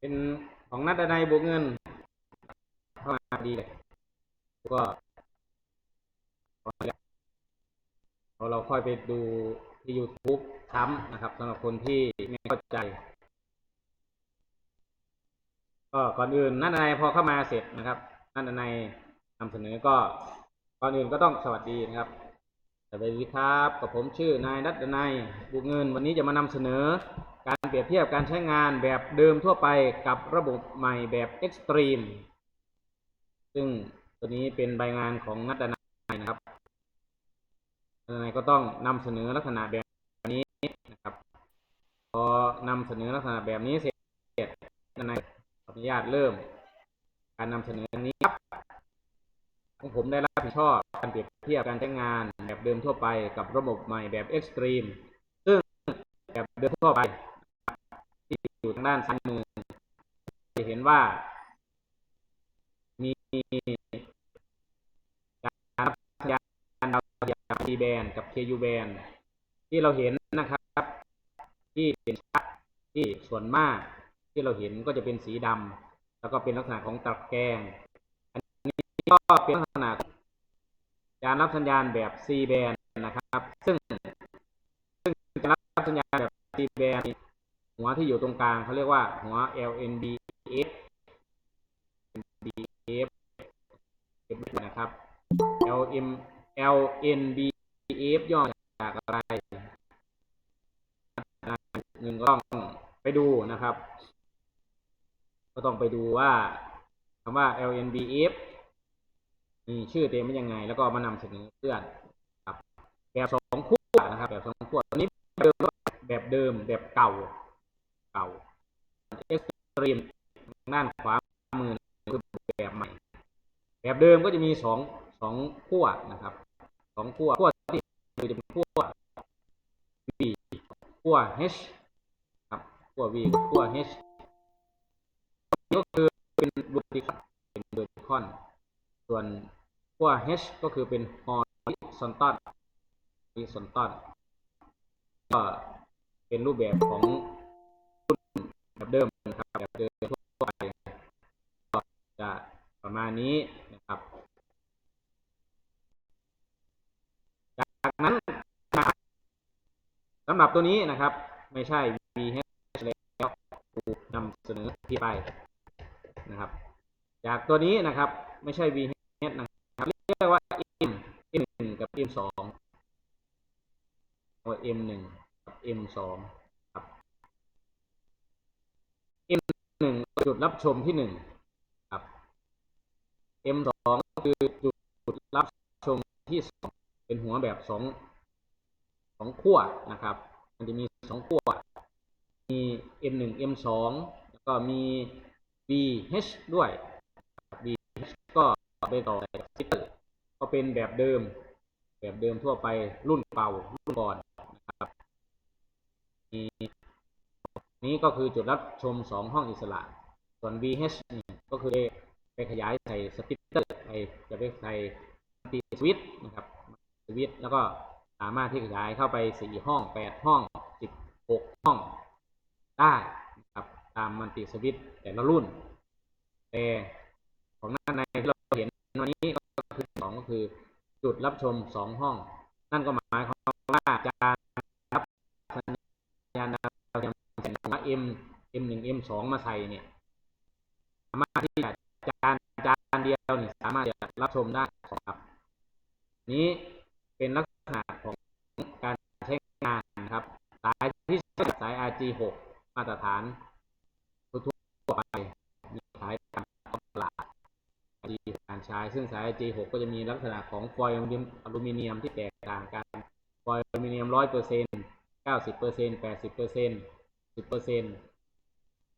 เป็นของนัดในบวกเงินเข้ามาดีเลยแล้วก็เราเราค่อยไปดูที่ YouTube ซ้ำนะครับสำหรับคนที่ไม่เข้าใจ ก็ก่อนอื่นนัดในพอเข้ามาเสร็จนะครับนัดในนำเสนอก็ก่อนอื่นก็ต้องสวัสดีนะครับสวัสดีครับกับผมชื่อนายนัดนายบุกเงิน วันนี้จะมานำเสนอ การเปรียบเทียบการใช้งานแบบเดิมทั่วไปกับระบบใหม่แบบ Extreme ซึ่งตัวนี้เป็นใบงานของนัดนายนะครับนัดนายก็ต้องนำเสนอลักษณะแบบนี้นะครับ พอนำเสนอลักษณะแบบนี้เสร็จนัดนายขออนุญาตเริ่ม การนำเสนอนนี้ครับของผมได้รับผิดชอบการเปรียบเทียบการใช้งานแบบเดิมทั่วไปกับระบบใหม่แบบ Extreme ซึ่งแบบเดิมทั่วไป อยู่ทางด้านซ้ายมือ จะเห็นว่า มีการรับสัญญาณดาวเทียม T band กับ KU band ที่เราเห็นนะครับ ที่เป็นชัดที่ส่วนมาก ที่เราเห็นก็จะเป็นสีดำแล้วก็เป็นลักษณะของตะแกรงก็เป็นลักษณะการรับสัญญาณแบบ C band นะครับ ซึ่งซึ่งการรับสัญญาณแบบ C band หัวที่อยู่ตรงกลางเขาเรียกว่าหัว LNBF BF นะครับ LM LNBF ย่อมาจากอะไรหนึ่งก็ต้องไปดูนะครับ ก็ต้องไปดูว่าคำว่า LNBF มีชื่อเต็มเป็นยังไง แล้วก็มานำเสนอเพื่อนครับ แบบสองขั้วนะครับ แบบสองขั้วตอนนี้แบบเดิมแบบเก่า ก่าเอ็กซ์ตรีมด้านขวามือคือแบบใหม่ แบบเดิมก็จะมีสองสองขั้วนะครับสองขั้วขั้วที่คือจะเป็นขั้ว V ขั้ว H ครับขั้ว V ขั้ว H ก็คือเป็นรูติคอเป็นเบอร์ติคอน ส่วนขั้ว H ก็คือเป็นฮอริซอนตัลฮอริซอนตัลก็เป็นรูปแบบของรุ่นแบบเดิมนะครับแบบเดิมทั่วไปก็จะประมาณนี้นะครับ จากนั้นสำหรับตัวนี้นะครับ ไม่ใช่ VH แล้วนำเสนอที่ไปนะครับ จากตัวนี้นะครับไม่ใช่ VH นะครับเรียกว่า M M1 กับ M2 โอ้ M1 กับ M2 ครับ M1 จุดรับชมที่หนึ่งครับ M2 คือจุดรับชมที่สอง เป็นหัวแบบสองสองขั้วนะครับ มันจะมีสองขั้ว มี M1 M2 แล้วก็มี VH ด้วย VH ก็ไปต่อกับซิตเตอร์ก็เป็นแบบเดิม แบบเดิมทั่วไปรุ่นเก่ารุ่นก่อนนะครับมีนี้ก็คือจุดรับชมสองห้องอิสระ ส่วน VH นี่ก็คือไปขยายใส่สปิตเตอร์ไปจะไปใส่ตีสวิตช์นะครับ วิต แล้วก็สามารถที่ขยายเข้าไปสี่ห้องแปดห้องสิบหกห้องได้นะครับตามมันติสวิตแต่ละรุ่น แต่ของด้านในที่เราเห็นวันนี้ก็คือสองก็คือจุดรับชมสองห้อง นั่นก็หมายความว่าการรับสัญญาณดาวเทียมแสงหัว M M หนึ่ง M สองมาใส่เนี่ยสามารถที่จะจานจานเดียวนี่สามารถจะรับชมได้ครับนี้ เป็นลักษณะของการใช้งานนะครับ สายที่ใช้สาย RG6 มาตรฐานทั่วไปมีขายตามตลาด RG การใช้ ซึ่งสาย RG6 ก็จะมีลักษณะของฟอยล์อลูมิเนียมที่แตกต่างกัน ฟอยล์อลูมิเนียมร้อยเปอร์เซ็นต์เก้าสิบเปอร์เซ็นต์แปดสิบเปอร์เซ็นต์สิบเปอร์เซ็นต์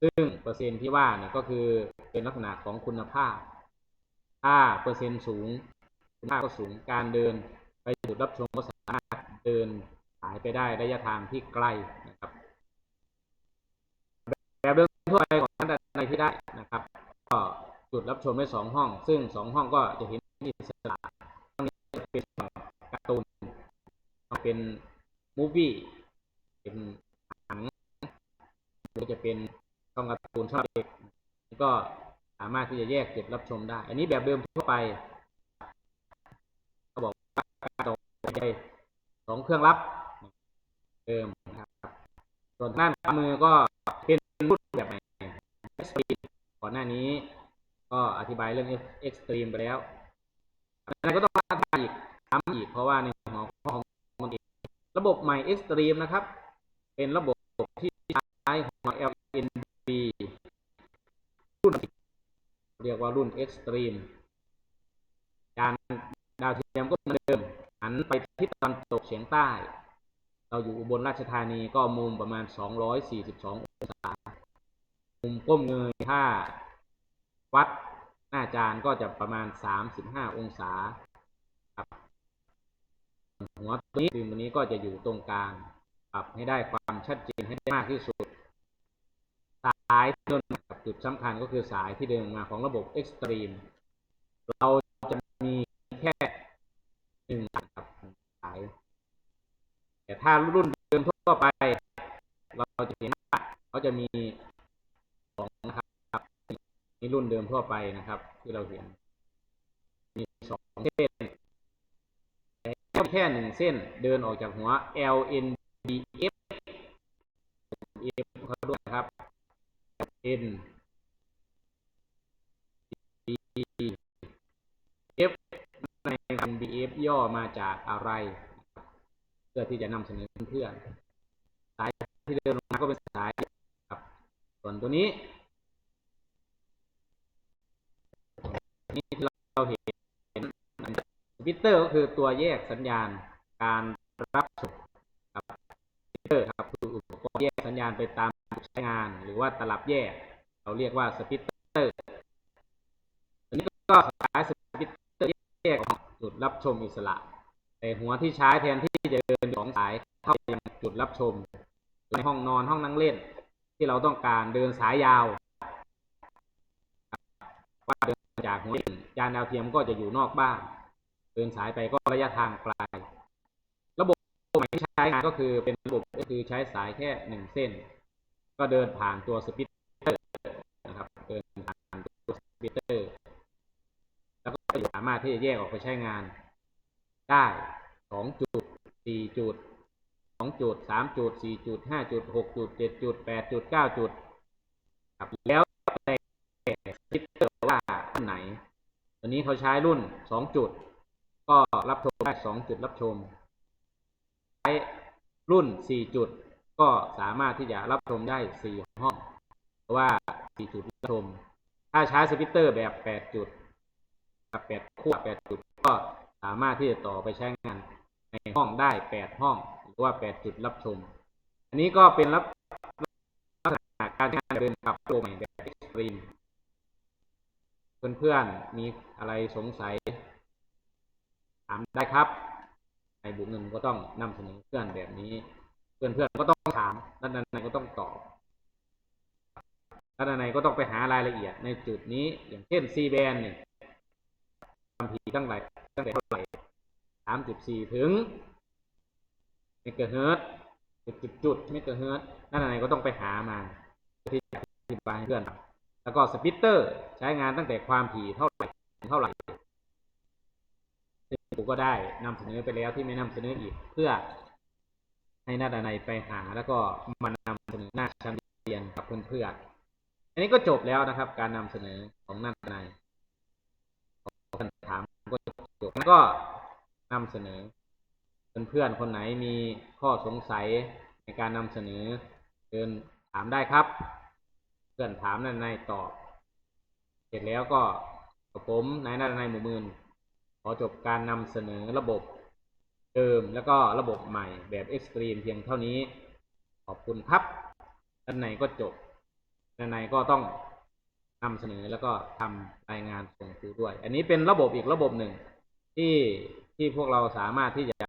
ซึ่งเปอร์เซ็นต์ที่ว่าเนี่ยก็คือเป็นลักษณะของคุณภาพ ถ้าเปอร์เซ็นต์สูงคุณภาพก็สูงการเดิน ไปจุดรับชมก็สามารถเดินสายไปได้ระยะทางที่ไกลนะครับแบบเดิมทั่วไปของท่านใดที่ได้นะครับ ก็จุดรับชมได้สองห้อง ซึ่งสองห้องก็จะเห็นอิสระตรงนี้จะเป็นการ์ตูนเป็นมูฟวี่เป็นหนังหรือจะเป็นช่องการ์ตูนช่องเด็กก็สามารถที่จะแยกจุดรับชมได้ อันนี้แบบเดิมทั่วไปเขาบอกว่าการต่อ ไปสองเครื่องรับเดิมนะครับส่วนด้านขวามือก็เป็นรุ่นแบบใหม่ Extreme ก่อนหน้านี้ ก็อธิบายเรื่อง Extreme ไปแล้วอะไรก็ต้องอธิบายอีกทำอีกเพราะว่าในหัวข้อของมันเองระบบใหม่ Extreme นะครับ เป็นระบบที่ใช้หัว LNB รุ่นเรียกว่ารุ่น Extreme จานดาวเทียมก็เหมือนเดิม นไปทิศตะวันตกเฉียงใต้ เราอยู่อุบลราชธานีก็มุมประมาณ 242 องศา มุมก้มเงยถ้าวัดหน้าจานก็จะประมาณ 35 องศาครับหัวตัวนี้ตัวนี้ก็จะอยู่ตรงกลางปรับให้ได้ความชัดเจนให้ได้มากที่สุด สายที่เดินจุดสำคัญก็คือสายที่เดินมาของระบบ Extreme เราจะมีแค่หนึ่งสายครับสาย แต่ถ้ารุ่นเดิมทั่วไป เราจะเห็นว่าเขาจะมีสองนะครับนี่รุ่นเดิมทั่วไปนะครับ ที่เราเห็น มีสองเส้นแต่แค่หนึ่งเส้นเดินออกจากหัว LNBF F เขาด้วยครับ N B F ใน NBF ย่อมาจากอะไร เพื่อที่จะนำเสนอเพื่อนสายที่เดินลงมาก็เป็นสายครับ ส่วนตัวนี้นี่ที่เราเห็นสปิเตอร์ก็คือตัวแยกสัญญาณการรับส่งครับสปิเตอร์ครับคืออุปกรณ์แยกสัญญาณไปตามใช้งาน หรือว่าตลับแยก เราเรียกว่าสปิเตอร์อันนี้ก็สายสปิเตอร์แยกของจุดรับชมอิสระ แต่หัวที่ใช้แทนที่จะเดินสองสายเข้าไปยังจุดรับชมในห้องนอนห้องนั่งเล่น ที่เราต้องการเดินสายยาวว่าเดินจากหัวหินจานดาวเทียมก็จะอยู่นอกบ้าน เดินสายไปก็ระยะทางไกลระบบใหม่ที่ใช้งานก็คือเป็นระบบก็คือใช้สายแค่หนึ่งเส้น ก็เดินผ่านตัวสปิตเตอร์นะครับเดินผ่านตัวสปิตเตอร์ แล้วก็สามารถที่จะแยกออกไปใช้งาน ได้สองจุดสี่จุดสองจุดสามจุดสี่จุดห้าจุดหกจุดเจ็ดจุดแปดจุดเก้าจุดครับแล้วแต่สปิตเตอร์ว่านไหนตัวนี้เขาใช้รุ่นสองจุด ก็รับชมได้สองจุดรับชมใช้รุ่นสี่จุดก็สามารถที่จะรับชมได้สี่ห้องเพราะว่าสี่จุดรับชม ถ้าใช้สปิเตอร์แบบแปดจุดกับแปดคู่แปดจุดก็ สามารถที่จะต่อไปใช้งานในห้องได้แปดห้อง หรือว่าแปดจุดรับชม อันนี้ก็เป็นรับลักษณะการใช้งานเดินกับตัวใหม่แบบเอ็กซ์ตรีมเพื่อนๆมีอะไรสงสัยถามได้ครับในบุญเงินก็ต้องนำเสนอเพื่อนแบบนี้ เพื่อนๆก็ต้องถามด้านในก็ต้องตอบด้านในก็ต้องไปหารายละเอียดในจุดนี้ อย่างเช่น C band เนี่ยความถี่ตั้งไหร่ ตั้งแต่เท่าไหร่สามจุดสี่ถึงเมกะเฮิร์ตซ์จุดจุดจุดเมกะเฮิร์ตซ์ด้านในก็ต้องไปหามาเพื่อที่จะอธิบายให้เพื่อน แล้วก็สปิตเตอร์ใช้งานตั้งแต่ความถี่เท่าไหร่เท่าไหร่ซึ่งผมก็ได้นำเสนอไปแล้วที่ไม่นำเสนออีกเพื่อให้หน้าดานในไปหาแล้วก็มานำเสนอหน้าชั้นเรียนกับเพื่อนๆอันนี้ก็จบแล้วนะครับ การนำเสนอของหน้าดานในคำถามก็จบ แล้วก็นำเสนอ เพื่อนๆคนไหนมีข้อสงสัยในการนำเสนอเชิญถามได้ครับ เพื่อนถามนายนายตอบ เสร็จแล้วก็กับผมนายนายนายหมู่มืนขอจบการนำเสนอระบบเดิมแล้วก็ระบบใหม่แบบเอ็กซ์ตรีมเพียงเท่านี้ ขอบคุณครับด้านในก็จบด้านในก็ต้องนำเสนอแล้วก็ทำรายงานส่งครูด้วย อันนี้เป็นระบบอีกระบบหนึ่ง ที่ที่พวกเราสามารถที่จะ